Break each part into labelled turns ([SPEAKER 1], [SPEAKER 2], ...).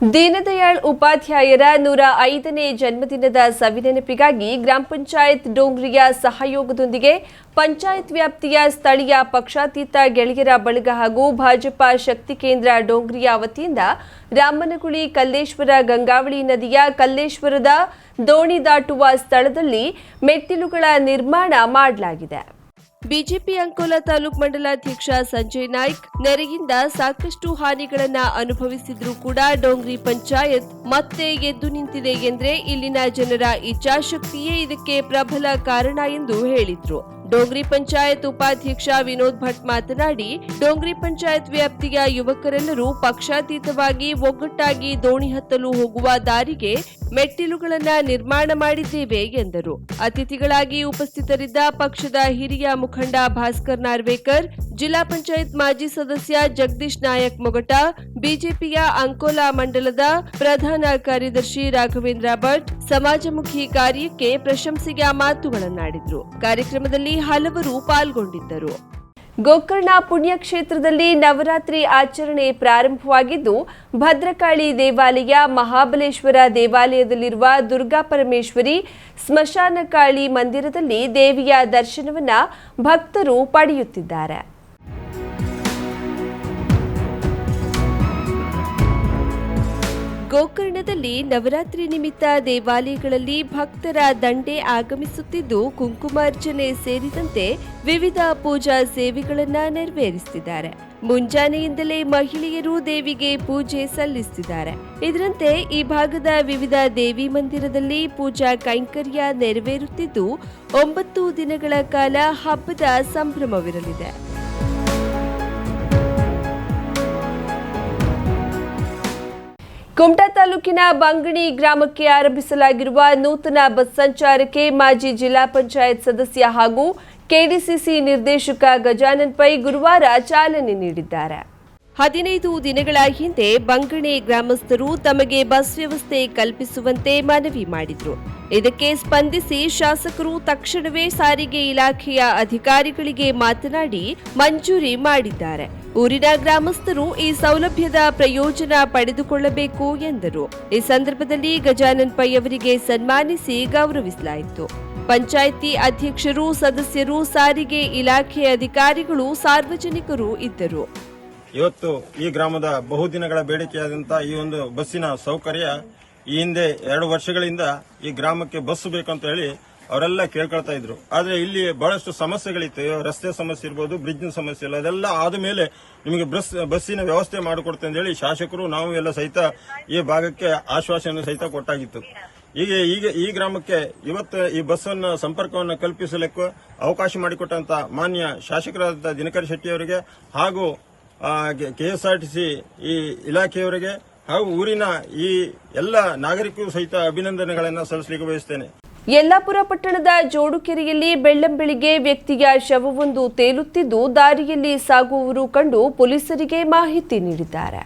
[SPEAKER 1] ದೀನದಯಾಳ್ ಉಪಾಧ್ಯಾಯರ ನೂರ ಐದನೇ ಜನ್ಮದಿನದ ಸವಿನೆನಪಿಗಾಗಿ ಗ್ರಾಮ ಪಂಚಾಯತ್ ಡೋಂಗ್ರಿಯ ಸಹಯೋಗದೊಂದಿಗೆ ಪಂಚಾಯತ್ ವ್ಯಾಪ್ತಿಯ ಸ್ಥಳೀಯ ಪಕ್ಷಾತೀತ ಗೆಳೆಯರ ಬಳಗ ಹಾಗೂ ಭಾಜಪಾ ಶಕ್ತಿ ಕೇಂದ್ರ ಡೋಂಗ್ರಿಯ ವತಿಯಿಂದ ರಾಮನಗುಳಿ ಕಲ್ಲೇಶ್ವರ ಗಂಗಾವಳಿ ನದಿಯ ಕಲ್ಲೇಶ್ವರದ ದೋಣಿ ದಾಟುವ ಸ್ಥಳದಲ್ಲಿ ಮೆಟ್ಟಿಲುಗಳ ನಿರ್ಮಾಣ ಮಾಡಲಾಗಿದೆ. ಬಿಜೆಪಿ ಅಂಕೋಲ ತಾಲೂಕ್ ಮಂಡಲಾಧ್ಯಕ್ಷ ಸಂಜಯ್ ನಾಯ್ಕ್ ನೆರೆಯಿಂದ ಸಾಕಷ್ಟು ಹಾನಿಗಳನ್ನ ಅನುಭವಿಸಿದ್ರೂ ಕೂಡ ಡೋಂಗ್ರಿ ಪಂಚಾಯತ್ ಮತ್ತೆ ಎದ್ದು ನಿಂತಿದೆ ಎಂದ್ರೆ ಇಲ್ಲಿನ ಜನರ ಇಚ್ಛಾಶಕ್ತಿಯೇ ಇದಕ್ಕೆ ಪ್ರಬಲ ಕಾರಣ ಎಂದು ಹೇಳಿದ್ರು. ಡೋಂಗ್ರಿ ಪಂಚಾಯತ್ ಉಪಾಧ್ಯಕ್ಷ ವಿನೋದ್ ಭಟ್ ಮಾತನಾಡಿ, ಡೋಂಗ್ರಿ ಪಂಚಾಯತ್ ವ್ಯಾಪ್ತಿಯ ಯುವಕರೆಲ್ಲರೂ ಪಕ್ಷಾತೀತವಾಗಿ ಒಗ್ಗಟ್ಟಾಗಿ ದೋಣಿ ಹತ್ತಲು ಹೋಗುವ ದಾರಿಗೆ ಮೆಟ್ಟಿಲುಗಳನ್ನು ನಿರ್ಮಾಣ ಮಾಡಿದ್ದೇವೆ ಎಂದರು. ಅತಿಥಿಗಳಾಗಿ ಉಪಸ್ಥಿತರಿದ್ದ ಪಕ್ಷದ ಹಿರಿಯ ಮುಖಂಡ ಭಾಸ್ಕರ್ ನಾರ್ವೇಕರ್ ಜಿಲ್ಲಾ ಪಂಚಾಯತ್ ಮಾಜಿ ಸದಸ್ಯ ಜಗದೀಶ್ ನಾಯಕ್ ಮೊಗಟ, ಬಿಜೆಪಿಯ ಅಂಕೋಲಾ ಮಂಡಲದ ಪ್ರಧಾನ ಕಾರ್ಯದರ್ಶಿ ರಾಘವೇಂದ್ರ ಭಟ್ ಸಮಾಜಮುಖಿ ಕಾರ್ಯಕ್ಕೆ ಪ್ರಶಂಸೆಯ ಮಾತುಗಳನ್ನಾಡಿದರು. ಕಾರ್ಯಕ್ರಮದಲ್ಲಿ ಹಲವರು ಪಾಲ್ಗೊಂಡಿದ್ದರು. ಗೋಕರ್ಣ ಪುಣ್ಯಕ್ಷೇತ್ರದಲ್ಲಿ ನವರಾತ್ರಿ ಆಚರಣೆ ಪ್ರಾರಂಭವಾಗಿದ್ದು, ಭದ್ರಕಾಳಿ ದೇವಾಲಯ, ಮಹಾಬಲೇಶ್ವರ ದೇವಾಲಯದಲ್ಲಿರುವ ದುರ್ಗಾ ಪರಮೇಶ್ವರಿ ಸ್ಮಶಾನಕಾಳಿ ಮಂದಿರದಲ್ಲಿ ದೇವಿಯ ದರ್ಶನವನ್ನ ಭಕ್ತರು ಪಡೆಯುತ್ತಿದ್ದಾರೆ. ಗೋಕರ್ಣದಲ್ಲಿ ನವರಾತ್ರಿ ನಿಮಿತ್ತ ದೇವಾಲಯಗಳಲ್ಲಿ ಭಕ್ತರ ದಂಡೆ ಆಗಮಿಸುತ್ತಿದ್ದು ಕುಂಕುಮಾರ್ಚನೆ ಸೇರಿದಂತೆ ವಿವಿಧ ಪೂಜಾ ಸೇವೆಗಳನ್ನು ನೆರವೇರಿಸುತ್ತಿದ್ದಾರೆ. ಮುಂಜಾನೆಯಿಂದಲೇ ಮಹಿಳೆಯರು ದೇವಿಗೆ ಪೂಜೆ ಸಲ್ಲಿಸುತ್ತಿದ್ದಾರೆ. ಇದರಂತೆ ಈ ಭಾಗದ ವಿವಿಧ ದೇವಿ ಮಂದಿರದಲ್ಲಿ ಪೂಜಾ ಕೈಂಕರ್ಯ ನೆರವೇರುತ್ತಿದ್ದು, ಒಂಬತ್ತು ದಿನಗಳ ಕಾಲ ಹಬ್ಬದ ಸಂಭ್ರಮವಿರಲಿದೆ. ಕುಮಟಾ ತಾಲೂಕಿನ ಬಂಗಣಿ ಗ್ರಾಮಕ್ಕೆ ಆರಂಭಿಸಲಾಗಿರುವ ನೂತನ ಬಸ್ ಸಂಚಾರಕ್ಕೆ ಮಾಜಿ ಜಿಲ್ಲಾ ಪಂಚಾಯತ್ ಸದಸ್ಯ ಹಾಗೂ ಕೆಡಿಸಿಸಿ ನಿರ್ದೇಶಕ ಗಜಾನನ್ ಪೈ ಗುರುವಾರ ಚಾಲನೆ ನೀಡಿದ್ದಾರೆ. ಹದಿನೈದು ದಿನಗಳ ಹಿಂದೆ ಬಂಗಣಿ ಗ್ರಾಮಸ್ಥರು ತಮಗೆ ಬಸ್ ವ್ಯವಸ್ಥೆ ಕಲ್ಪಿಸುವಂತೆ ಮನವಿ ಮಾಡಿದ್ರು. ಇದಕ್ಕೆ ಸ್ಪಂದಿಸಿ ಶಾಸಕರು ತಕ್ಷಣವೇ ಸಾರಿಗೆ ಇಲಾಖೆಯ ಅಧಿಕಾರಿಗಳಿಗೆ ಮಾತನಾಡಿ ಮಂಜೂರಿ ಮಾಡಿದ್ದಾರೆ. ಊರಿನ ಗ್ರಾಮಸ್ಥರು ಈ ಸೌಲಭ್ಯದ ಪ್ರಯೋಜನ ಪಡೆದುಕೊಳ್ಳಬೇಕು ಎಂದರು. ಈ ಸಂದರ್ಭದಲ್ಲಿ ಗಜಾನನ್ ಪೈ ಅವರಿಗೆ ಸನ್ಮಾನಿಸಿ ಗೌರವಿಸಲಾಯಿತು. ಪಂಚಾಯಿತಿ ಅಧ್ಯಕ್ಷರು, ಸದಸ್ಯರು, ಸಾರಿಗೆ ಇಲಾಖೆ ಅಧಿಕಾರಿಗಳು, ಸಾರ್ವಜನಿಕರು ಇದ್ದರು.
[SPEAKER 2] ಇವತ್ತು ಈ ಗ್ರಾಮದ ಬಹುದಿನಗಳ ಬೇಡಿಕೆಯಾದಂತಹ ಈ ಒಂದು ಬಸ್ಸಿನ ಸೌಕರ್ಯ ಈ ಹಿಂದೆ ಎರಡು ವರ್ಷಗಳಿಂದ ಈ ಗ್ರಾಮಕ್ಕೆ ಬಸ್ ಬೇಕಂತ ಹೇಳಿ ಅವರೆಲ್ಲ ಕೇಳ್ಕೊಳ್ತಾ ಇದ್ರು. ಆದ್ರೆ ಇಲ್ಲಿ ಬಹಳಷ್ಟು ಸಮಸ್ಯೆಗಳಿತ್ತು. ರಸ್ತೆ ಸಮಸ್ಯೆ ಇರ್ಬೋದು ಬ್ರಿಡ್ಜ್ನ ಸಮಸ್ಯೆ ಇಲ್ಲ, ಅದೆಲ್ಲ ಆದ ಮೇಲೆ ನಿಮಗೆ ಬಸ್, ಬಸ್ಸಿನ ವ್ಯವಸ್ಥೆ ಮಾಡಿಕೊಡ್ತೇವೆ ಅಂತ ಹೇಳಿ ಶಾಸಕರು, ನಾವು ಎಲ್ಲ ಸಹಿತ ಈ ಭಾಗಕ್ಕೆ ಆಶ್ವಾಸನೆ ಸಹಿತ ಕೊಟ್ಟಾಗಿತ್ತು. ಈಗ ಈಗ ಈ ಗ್ರಾಮಕ್ಕೆ ಇವತ್ತು ಈ ಬಸ್ಸನ್ನು ಸಂಪರ್ಕವನ್ನು ಕಲ್ಪಿಸಲಿಕ್ಕೆ ಅವಕಾಶ ಮಾಡಿಕೊಟ್ಟಂತ ಮಾನ್ಯ ಶಾಸಕರಾದ ದಿನಕರ್ ಶೆಟ್ಟಿ ಅವರಿಗೆ ಹಾಗೂ ಸಿ ಈ ಇಲಾಖೆಯವರಿಗೆ ಹಾಗೂ ಊರಿನ ಈ ಎಲ್ಲ ನಾಗರಿಕರು ಸಹಿತ ಅಭಿನಂದನೆಗಳನ್ನು ಸಲ್ಲಿಸಲಿಕ್ಕೆ ಬಯಸ್ತೇನೆ.
[SPEAKER 1] ಯಲ್ಲಾಪುರ ಪಟ್ಟಣದ ಜೋಡುಕೆರೆಯಲ್ಲಿ ಬೆಳ್ಳಂಬೆಳಿಗ್ಗೆ ವ್ಯಕ್ತಿಯ ಶವವೊಂದು ತೇಲುತ್ತಿದ್ದು ದಾರಿಯಲ್ಲಿ ಸಾಗುವವರು ಕಂಡು ಪೊಲೀಸರಿಗೆ ಮಾಹಿತಿ ನೀಡಿದ್ದಾರೆ.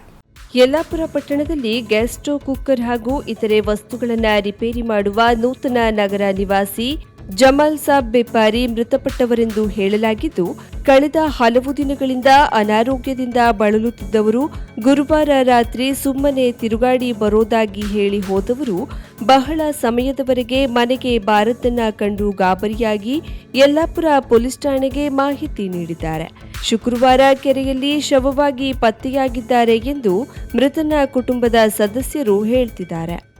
[SPEAKER 1] ಯಲ್ಲಾಪುರ ಪಟ್ಟಣದಲ್ಲಿ ಗ್ಯಾಸ್ ಸ್ಟೋವ್ ಕುಕ್ಕರ್ ಹಾಗೂ ಇತರೆ ವಸ್ತುಗಳನ್ನು ರಿಪೇರಿ ಮಾಡುವ ನೂತನ ನಗರ ನಿವಾಸಿ ಜಮಾಲ್ ಸಾಬ್ ಬೆಪಾರಿ ಮೃತಪಟ್ಟವರೆಂದು ಹೇಳಲಾಗಿದ್ದು, ಕಳೆದ ಹಲವು ದಿನಗಳಿಂದ ಅನಾರೋಗ್ಯದಿಂದ ಬಳಲುತ್ತಿದ್ದವರು ಗುರುವಾರ ರಾತ್ರಿ ಸುಮ್ಮನೆ ತಿರುಗಾಡಿ ಬರೋದಾಗಿ ಹೇಳಿ ಹೋದವರು, ಬಹಳ ಸಮಯದವರೆಗೆ ಮನೆಗೆ ಬಾರದ್ದನ್ನ ಕಂಡು ಗಾಬರಿಯಾಗಿ ಯಲ್ಲಾಪುರ ಪೊಲೀಸ್ ಠಾಣೆಗೆ ಮಾಹಿತಿ ನೀಡಿದ್ದಾರೆ. ಶುಕ್ರವಾರ ಕೆರೆಯಲ್ಲಿ ಶವವಾಗಿ ಪತ್ತೆಯಾಗಿದ್ದಾರೆ ಎಂದು ಮೃತನ ಕುಟುಂಬದ ಸದಸ್ಯರು ಹೇಳ್ತಿದ್ದಾರೆ.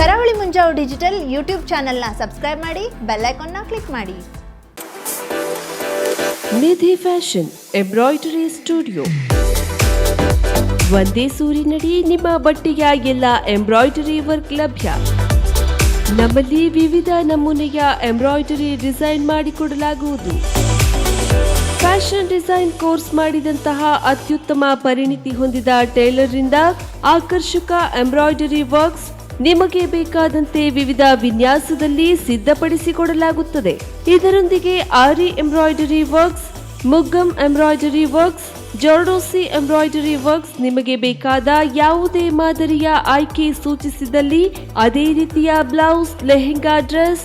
[SPEAKER 3] ಕರಾವಳಿ ಮುಂಜಾವು ಡಿಜಿಟಲ್ ಯೂಟ್ಯೂಬ್ ಚಾನೆಲ್ನ ಸಬ್ಸ್ಕ್ರೈಬ್ ಮಾಡಿ ಬೆಲ್ ಐಕಾನ್ನ ಕ್ಲಿಕ್ ಮಾಡಿ.
[SPEAKER 1] Nidhi fashion embroidery studio. ಒಂದೇ ಸೂರಿನಡಿ ನಿಮ್ಮ ಬಟ್ಟೆಯ ಎಲ್ಲ ಎಂಬ್ರಾಯ್ಡರಿ ವರ್ಕ್ ಲಭ್ಯ. ನಮ್ಮಲ್ಲಿ ವಿವಿಧ ನಮೂನೆಯ ಎಂಬ್ರಾಯ್ಡರಿ ಡಿಸೈನ್ ಮಾಡಿಕೊಡಲಾಗುವುದು ಫ್ಯಾಷನ್ ಡಿಸೈನ್ ಕೋರ್ಸ್ ಮಾಡಿದಂತಹ ಅತ್ಯುತ್ತಮ ಪರಿಣಿತಿ ಹೊಂದಿದ ಟೈಲರ್ರಿಂದ ಆಕರ್ಷಕ ಎಂಬ್ರಾಯ್ಡರಿ ವರ್ಕ್ಸ್ ನಿಮಗೆ ಬೇಕಾದಂತೆ ವಿವಿಧ ವಿನ್ಯಾಸದಲ್ಲಿ ಸಿದ್ಧಪಡಿಸಿಕೊಡಲಾಗುತ್ತದೆ. ಇದರೊಂದಿಗೆ aari embroidery works, muggam embroidery works, zardosi embroidery works ನಿಮಗೆ ಬೇಕಾದ ಯಾವುದೇ ಮಾದರಿಯ ಆಯ್ಕೆ ಸೂಚಿಸಿದಲ್ಲಿ ಅದೇ ರೀತಿಯ blouse, lehenga dress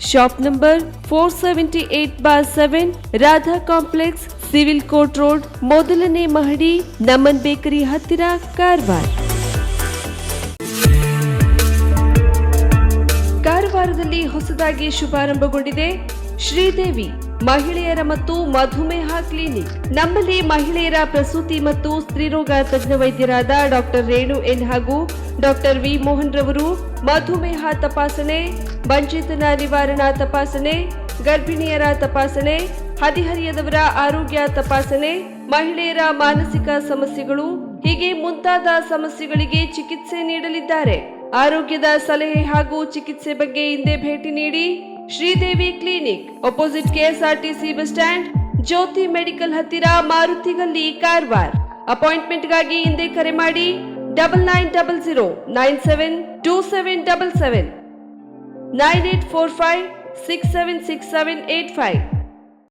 [SPEAKER 1] shop number four seventy eight bar seven Radha complex civil court road ಮೊದಲನೇ ಮಹಡಿ ನಮನ್ ಬೇಕರಿ ಹತ್ತಿರ ಕಾರವಾರ ಕಾರವಾರದಲ್ಲಿ ಹೊಸದಾಗಿ ಶುಭಾರಂಭಗೊಂಡಿದೆ ಶ್ರೀದೇವಿ. ಮಹಿಳೆಯರ ಮತ್ತು ಮಧುಮೇಹ ಕ್ಲಿನಿಕ್. ನಮ್ಮಲ್ಲಿ ಮಹಿಳೆಯರ ಪ್ರಸೂತಿ ಮತ್ತು ಸ್ತ್ರೀರೋಗ ತಜ್ಞ ವೈದ್ಯರಾದ ಡಾಕ್ಟರ್ ರೇಣು ಎನ್ ಹಾಗೂ ಡಾಕ್ಟರ್ ವಿ ಮೋಹನ್ ರವರು ಮಧುಮೇಹ ತಪಾಸಣೆ, ಬಂಚಿತನ ನಿವಾರಣಾ ತಪಾಸಣೆ, ಗರ್ಭಿಣಿಯರ ತಪಾಸಣೆ, ಹದಿಹರಿಯದವರ ಆರೋಗ್ಯ ತಪಾಸಣೆ, ಮಹಿಳೆಯರ ಮಾನಸಿಕ ಸಮಸ್ಯೆಗಳು, ಹೀಗೆ ಮುಂತಾದ ಸಮಸ್ಯೆಗಳಿಗೆ ಚಿಕಿತ್ಸೆ ನೀಡಲಿದ್ದಾರೆ. ಆರೋಗ್ಯದ ಸಲಹೆ ಹಾಗೂ ಚಿಕಿತ್ಸೆ ಬಗ್ಗೆ ಹಿಂದೆ ಭೇಟಿ ನೀಡಿ Sridevi clinic opposite KSRTC bus stand, Jyoti medical ಹತ್ತಿರ ಮಾರುತಿಗಲ್ಲಿ ಕಾರವಾರ್. ಅಪಾಯಿಂಟ್ಮೆಂಟ್ಗಾಗಿ ಹಿಂದೆ ಕರೆ ಮಾಡಿ double nine double zero nine seven two seven double seven nine eight four five six seven six seven eight five